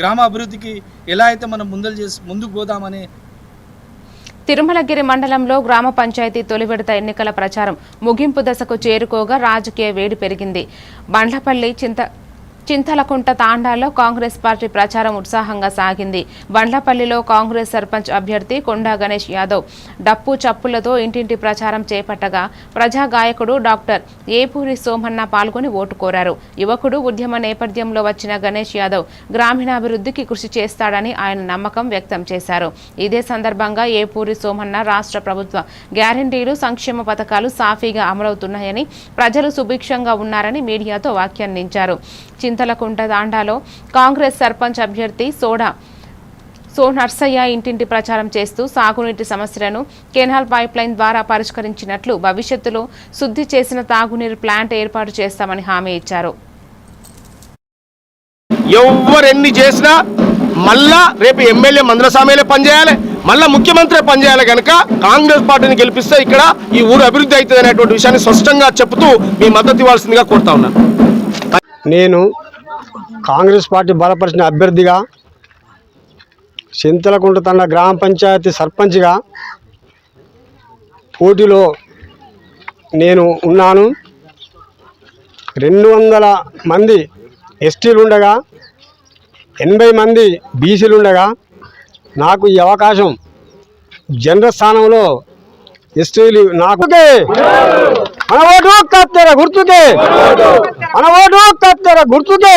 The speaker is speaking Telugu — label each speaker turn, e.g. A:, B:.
A: గ్రామ అభివృద్ధికి ఎలా అయితే మనం ముందలు చేసి ముందుకు పోదామనే
B: తిరుమలగిరి మండలంలో గ్రామ పంచాయతీ తొలి విడత ఎన్నికల ప్రచారం ముగింపు దశకు చేరుకోగా రాజకీయ వేడి పెరిగింది. బండ్లపల్లి చింత చింతలకుంట తాండాలో కాంగ్రెస్ పార్టీ ప్రచారం ఉత్సాహంగా సాగింది. బండ్లపల్లిలో కాంగ్రెస్ సర్పంచ్ అభ్యర్థి కొండా గణేష్ యాదవ్. డప్పు చప్పులతో ఇంటింటి ప్రచారం చేపట్టగా ప్రజా గాయకుడు డాక్టర్ ఏపూరి సోమన్న పాల్గొని ఓటు కోరారు. యువకుడు ఉద్యమ నేపథ్యంలో వచ్చిన గణేష్ యాదవ్ గ్రామీణాభివృద్ధికి కృషి చేస్తాడని ఆయన నమ్మకం వ్యక్తం చేశారు. ఇదే సందర్భంగా ఏపూరి సోమన్న రాష్ట్ర ప్రభుత్వ గ్యారంటీలు సంక్షేమ పథకాలు సాఫీగా అమలవుతున్నాయని ప్రజలు సుభిక్షంగా ఉన్నారని మీడియాతో వ్యాఖ్యానించారు. చింతలకుంట దాండాలో కాంగ్రెస్ సర్పంచ్ అభ్యర్థి సోడా సో నర్సయ్య ఇంటింటి ప్రచారం చేస్తూ సాగునీటి సమస్యలను కెనాల్ పైప్ లైన్ ద్వారా పరిష్కరించినట్లు భవిష్యత్తులో శుద్ధి చేసిన తాగునీరు ప్లాంట్ ఏర్పాటు చేస్తామని హామీ ఇచ్చారు.
C: ఎవరు ఎన్ని చేసినా మళ్ళా రేపు ఎమ్మెల్యే మంద్రస్వామిలే పనిచేయాలి మళ్ళా ముఖ్యమంత్రి పనిచేయాలి కనుక కాంగ్రెస్ పార్టీని గెలిపిస్తే ఇక్కడ ఈ ఊరు అభివృద్ధి అవుతుంది అనేటువంటి విషయాన్ని స్పష్టంగా చెప్తూ మీ మద్దతు ఇవ్వాల్సిందిగా కోరుతా ఉన్నాను.
D: నేను కాంగ్రెస్ పార్టీ బలపరిచిన అభ్యర్థిగా చింతలకుంట తండ గ్రామ పంచాయతీ సర్పంచ్గా పోటీలో నేను ఉన్నాను. రెండు వందల మంది ఎస్టీలు ఉండగా ఎనభై మంది బీసీలు ఉండగా నాకు ఈ అవకాశం జనరల్ స్థానంలో ఎస్టీలు నాకు మన ఓటు కత్తెర గుర్తుకే? మన ఓటు కత్తెర గుర్తుకే?